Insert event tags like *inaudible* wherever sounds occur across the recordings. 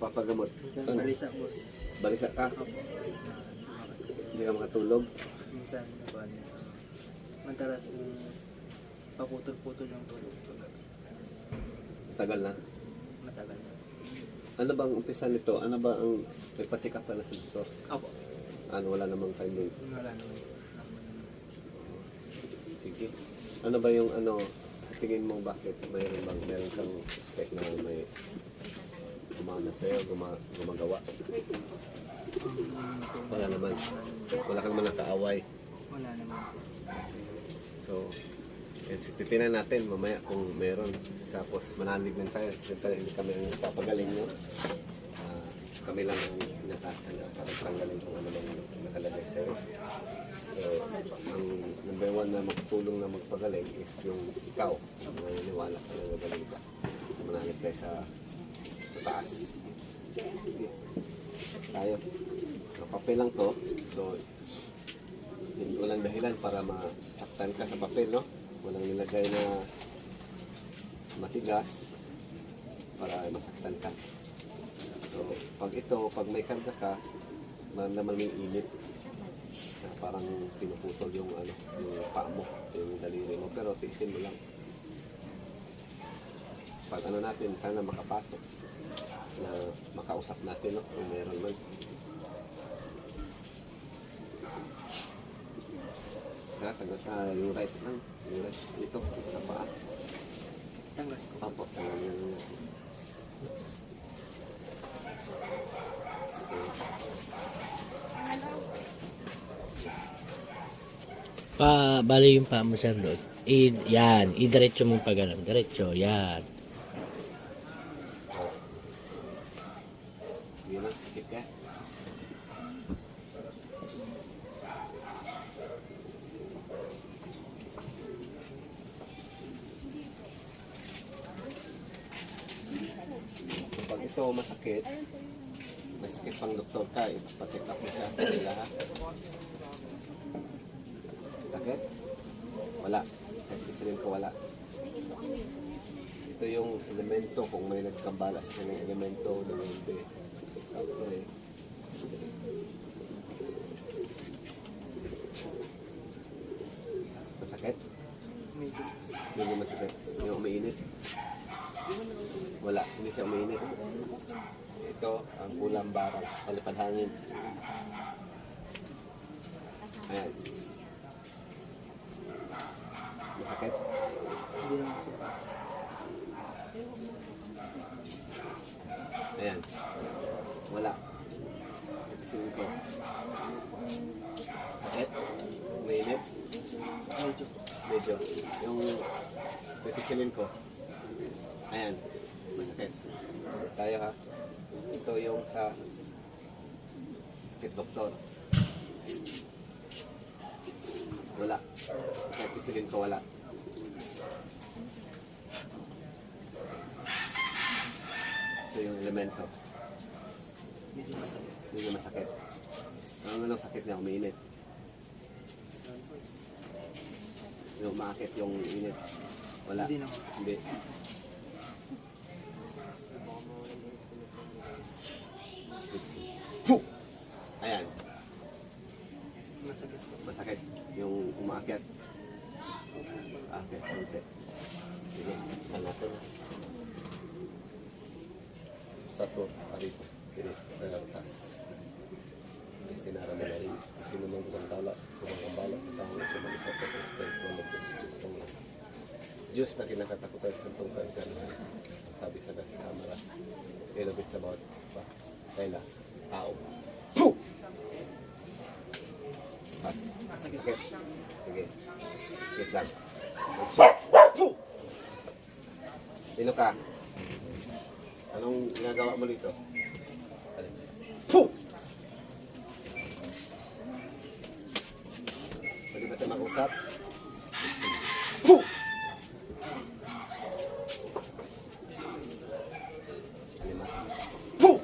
papagamot. Minsan Ano? balisa, boss. Balisa ka? Opo. Hindi ka makatulog? Minsan, kuwan. Madalas yung paputol-putol yung tulog. Tagal na. Matagal na. Ano bang umpisa nito? Ano ba ang may pa-check up ka na sa doktor? Opo. Ano, wala namang findings. Wala naman. Sige. Ano ba yung ano, tingin mo bakit mayroon bang mayroon kang suspect na may gumana sa'yo, guma, gumagawa? Wala naman. Wala kang man nakaaway. Wala naman. So, yan, titinan natin mamaya kung meron. Tapos manalig lang tayo. Siyempre, hindi kami ang papagaling nyo. Ah, kami lang ang inatasan na para tanggalin kung ano mang nakalagay sa'yo. So, ang number one na magtulong na magpagaling is yung ikaw. Ang naniniwala ka na magaling ka. Manalig tayo sa taas. Tayo. So, lang to. So, hindi walang dahilan para masaktan ka sa papel, no? Walang nilagay na matigas para masaktan ka. So, pag ito, pag may karga ka, maramdaman mo yung init. Na parang pinuputol yung ano, yung paa mo, yung daliri mo. Pero tiisin mo lang. Pag ano natin, sana makapasok na makausap natin, no? Kung meron man. Sa tagot ah, yung right lang. Yung right. Ito, sa paa. Tanggal ko. Opo, na natin. Pa, bali yung pa mo sir doon. I, yan, i-diretso mong pag ano, diretso, yan. Sige na, sikit ka. So, ito masakit, may sakit pang doktor ka, ipacheck up mo siya. Ha? Sakit? Wala. Pisilin ko wala. Ito yung elemento kung may nagkambala sa kanyang elemento na hindi. Okay. Masakit? Medyo. Hindi masakit. Yung umiinit? Wala, hindi siya umiinit. Ito, ang kulang barang, palipad hangin. Ayan. Masakit? Hindi naman. Ayan. Wala. Ipisilin ko. Sakit? Umiinit? Medyo. Medyo. Yung pipisilin ko. Ayan. Masakit. Tayo ha. Ito yung sa sakit doktor. Wala. Pipisilin ko wala. Ito yung elemento. Medyo masakit. Hindi na masakit. Ang ano sakit niya, umiinit. Yung umakit yung init. Wala. Hindi naman. Hindi. Puh! Ayan, Masakit po. masakit. Umakyat. Akit, konti. Sige, saan natin? Satu, arito. Kini, tagaltas. Destinara mo na rin. Kung sino mang gumantala, kumangambala sa tao, kumalusot ka sa spiritual of Diyos, Diyos ng lahat. Diyos na kinakatakutan sa tungkol ka Ang sabi sa nasa kamera, ilabis sa bawat pa. Kaila, tao. Puh! Pas. Masakit. Sakit. Sige. Wait lang. Puh! Sino ka? Anong ginagawa mo dito? Puh! Pwede ba tayo mag-usap? Puh! Alima. Puh!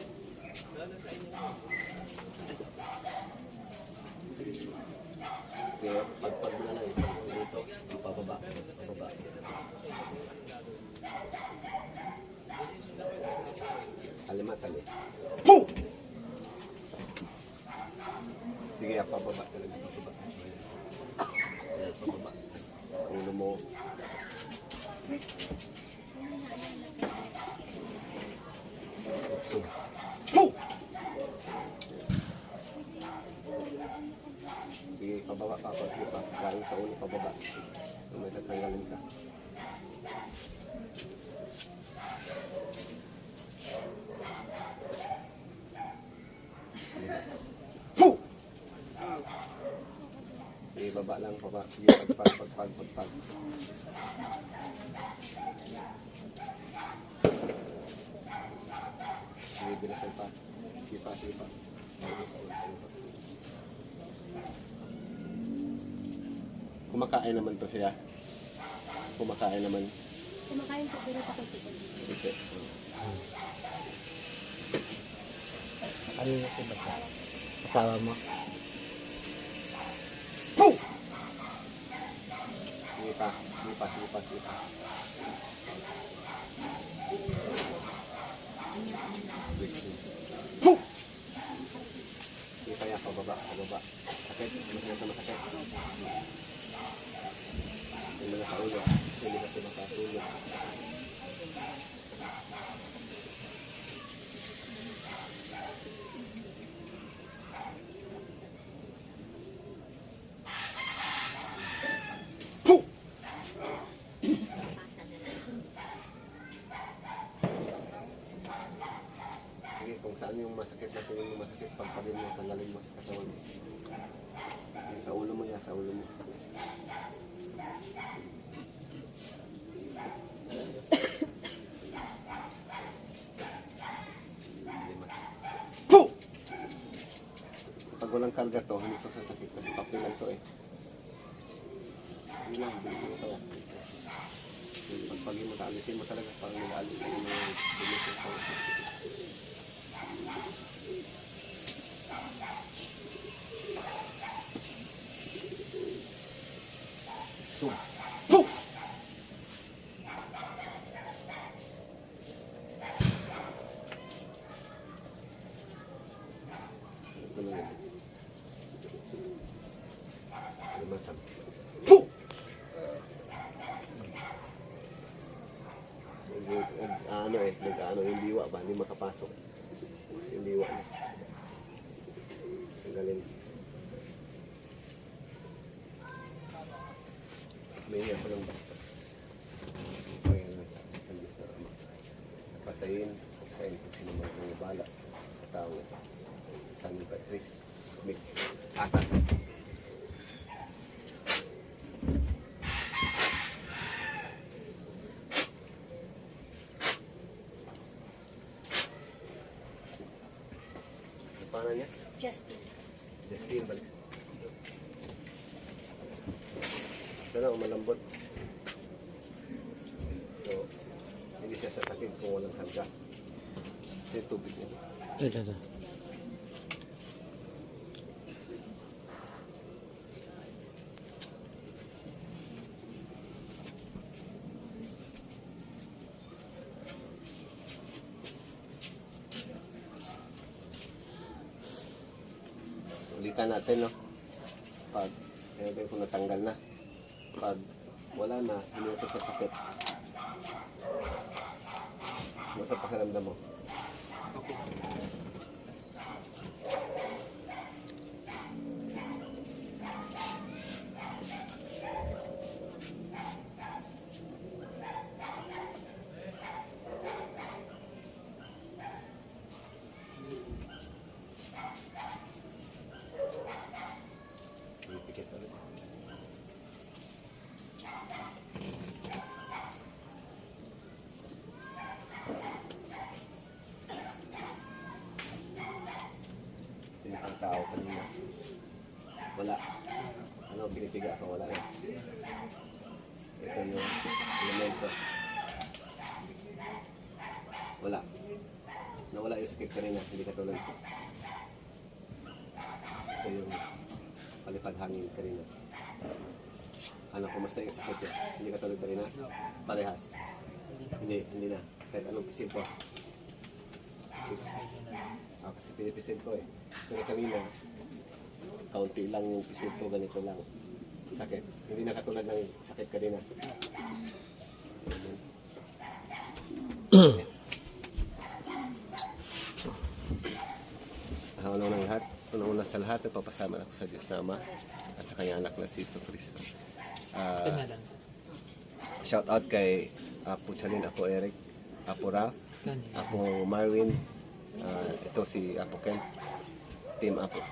Kaya pagpag na lang ito dito, pababa, Kalimatan eh. Sige, pababa talaga. Pababa. Ayan, pababa. Sa ulo mo. So, Sige, pababa pa, pababa pa. Galing sa ulo, pababa. Kung may tatanggalin ka. Baba lang, baba. Sige, pagpag, pagpag, pagpag. Sige, bilasan pa. Sige pa, sige pa. Sige pa, sige pa. Kumakain naman to siya. Kumakain naman. Kumakain po, pero po. Ito. Ano yung siya? Kasama mo? Sige pa, sige pa, sige pa, yan, pababa, pababa. Sakit, masakit na masakit. Yung mga sa ulo, hindi kasi sa ulo. Sige, kung saan yung masakit na tingin mo masakit, pagpagin mo, tanggalin mo sa katawan mo. Yung sa ulo mo yan, sa ulo mo. Pag walang karga to, hindi to sasakit kasi papel lang to eh. Hindi lang, bilisan mo kaya. Pagpagin mo, taalisin mo talaga, parang nag-aalis mo yung bilisan ko. So, ito na yun. Limatan. Nag- nag- ano eh, nag ano yung diwa ba, hindi makapasok. Kasi yung diwa niya. Ang galing. May ako ng bastos. Kaya nga, ang Diyos. Patayin, sa iyo kung sino man ang bala. Tao. San Patrice. Mick. Ata. Pangalan niya? Justin. Justine, balik. Ito na, malambot. So, hindi siya sasakit kung walang hangga. Ito yung tubig niya. Ito, ito. Ulitan natin, no? Pag, kaya kung natanggal na. Pag wala na, hindi ito sasakit. Basta pakiramdam mo. Okay. Pipikit ulit. Tinakang tao kanina. Wala. Ano, pinipiga ka, wala na. Ito yung elemento. Wala. Nawala yung sakit kanina, hindi ka tulad ko. Ito yung palipad hangin kanina. Ano, kumusta yung sakit niya? Hindi ka tulad kanina? Parehas. Hindi. Hindi, na. Kahit anong isip ko. Ah, kasi pinipisil ko eh. Pero kanina, kaunti lang yung pisil ko, ganito lang. Sakit. Hindi na katulad ng sakit kanina. *clears throat* Ang una ng lahat, una-una sa lahat, nagpapasama ako sa Diyos na Ama at sa kanyang anak na si Iso Cristo. Ah, na lang. shout out kay Apo Chalin, Apo Eric, Apo Raf. Apo Marvin, ah, ito si Apo Ken, Team Apo.